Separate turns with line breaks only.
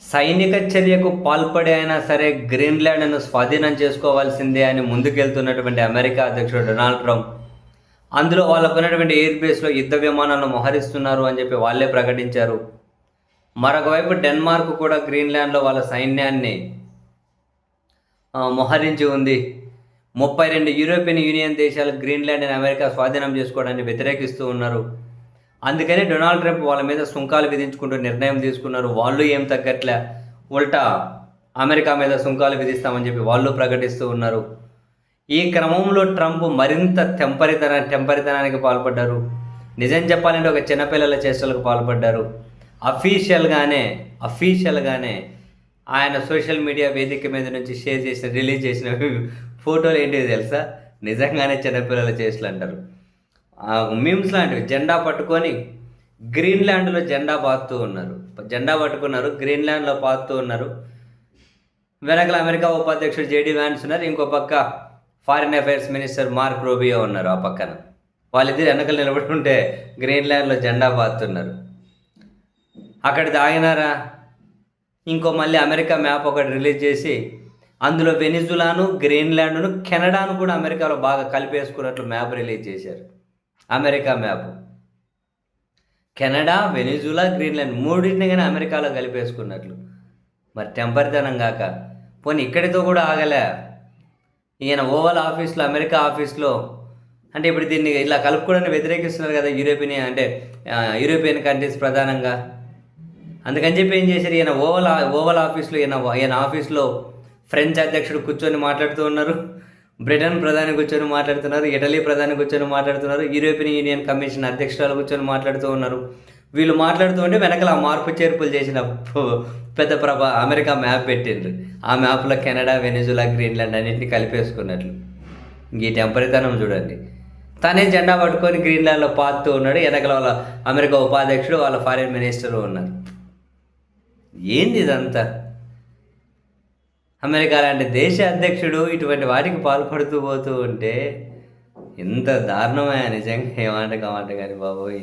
సైనిక చర్యకు పాల్పడి అయినా సరే గ్రీన్లాండ్ను స్వాధీనం చేసుకోవాల్సిందే అని ముందుకెళ్తున్నటువంటి అమెరికా అధ్యక్షుడు డొనాల్డ్ ట్రంప్. అందులో వాళ్ళకున్నటువంటి ఎయిర్ బేస్లో యుద్ధ విమానాలను మోహరిస్తున్నారు అని చెప్పి వాళ్ళే ప్రకటించారు. మరొక వైపు డెన్మార్క్ కూడా గ్రీన్లాండ్లో వాళ్ళ సైన్యాన్ని మోహరించి ఉంది. ముప్పై రెండు యూరోపియన్ యూనియన్ దేశాలు గ్రీన్లాండ్ అని అమెరికా స్వాధీనం చేసుకోవడాన్ని వ్యతిరేకిస్తూ ఉన్నారు. అందుకని డొనాల్డ్ ట్రంప్ వాళ్ళ మీద సుంకాలు విధించుకుంటూ నిర్ణయం తీసుకున్నారు. వాళ్ళు ఏం తగ్గట్లే. ఉల్టా అమెరికా మీద సుంకాలు విధిస్తామని చెప్పి వాళ్ళు ప్రకటిస్తూ ఉన్నారు. ఈ క్రమంలో ట్రంప్ మరింత టెంపరితన టెంపరితనానికి పాల్పడ్డారు. నిజం చెప్పాలంటే ఒక చిన్నపిల్లల చేష్టలకు పాల్పడ్డారు. అఫీషియల్గానే అఫీషియల్గానే ఆయన సోషల్ మీడియా వేదిక మీద నుంచి షేర్ చేసిన రిలీజ్ చేసిన ఫోటోలు ఏంటివి తెలుసా? నిజంగానే చిన్నపిల్లల చేష్టలు అంటారు మీమ్స్ లాంటివి జెండా పట్టుకొని గ్రీన్లాండ్లో జెండా పాతూ ఉన్నారు. జెండా పట్టుకున్నారు గ్రీన్లాండ్లో పాతూ ఉన్నారు. వెనకల అమెరికా ఉపాధ్యక్షుడు జేడీ వ్యాన్స్ ఉన్నారు. ఇంకో పక్క foreign affairs minister Mark Rubio ఉన్నారు ఆ పక్కన. వాళ్ళిద్దరు వెనకలు నిలబడి ఉంటే గ్రీన్లాండ్లో జెండా పాతున్నారు అక్కడ ఆగినారా? ఇంకో మళ్ళీ అమెరికా మ్యాప్ ఒకటి రిలీజ్ చేసి అందులో వెనిజులాను గ్రీన్లాండ్ను కెనడాను కూడా అమెరికాలో బాగా కలిపేసుకున్నట్లు మ్యాప్ రిలీజ్ చేశారు. America map. Canada Venezuela Greenland మూడింటిని కానీ అమెరికాలో కలిపేసుకున్నట్లు. మరి టెంపరితనం కాక. పోనీ ఇక్కడితో కూడా ఆగలే. ఈయన ఓవల్ ఆఫీస్లో అమెరికా ఆఫీస్లో. అంటే ఇప్పుడు దీన్ని ఇలా కలుపుకోవడానికి వ్యతిరేకిస్తున్నారు కదా యూరోపియన్ అంటే యూరోపియన్ కంట్రీస్ ప్రధానంగా. అందుకని చెప్పి ఏం చేశారు? ఈయన ఓవల్ ఆ- ఓవల్ ఆఫీస్లో ఈయన ఈయన ఆఫీస్లో ఫ్రెంచ్ అధ్యక్షుడు కూర్చొని మాట్లాడుతూ ఉన్నారు. బ్రిటన్ ప్రధాని కూర్చొని మాట్లాడుతున్నారు ఇటలీ ప్రధాని కూర్చొని మాట్లాడుతున్నారు యూరోపియన్ యూనియన్ కమిషన్ అధ్యక్షురాలు కూర్చొని మాట్లాడుతూ ఉన్నారు. వీళ్ళు మాట్లాడుతూ ఉంటే వెనకాల మార్పు చేర్పులు చేసిన పెద్ద ప్రభ అమెరికా మ్యాప్ పెట్టిండ్రు. ఆ మ్యాప్లో కెనడా వెనిజులా గ్రీన్లాండ్ అన్నింటినీ కలిపేసుకున్నట్లు. ఈ టెంపరితనం చూడండి. తనే జెండా పట్టుకొని గ్రీన్లాండ్లో పాతూ ఉన్నాడు. వెనకాల వాళ్ళ అమెరికా ఉపాధ్యక్షుడు వాళ్ళ ఫారిన్ మినిస్టర్ ఉన్నారు. ఏంది ఇదంతా? అమెరికా లాంటి దేశ అధ్యక్షుడు ఇటువంటి వాటికి పాల్పడుతూ పోతూ ఉంటే ఎంత దారుణమైన నిజంగా ఏమంట కామంట కానీ బాబోయ్.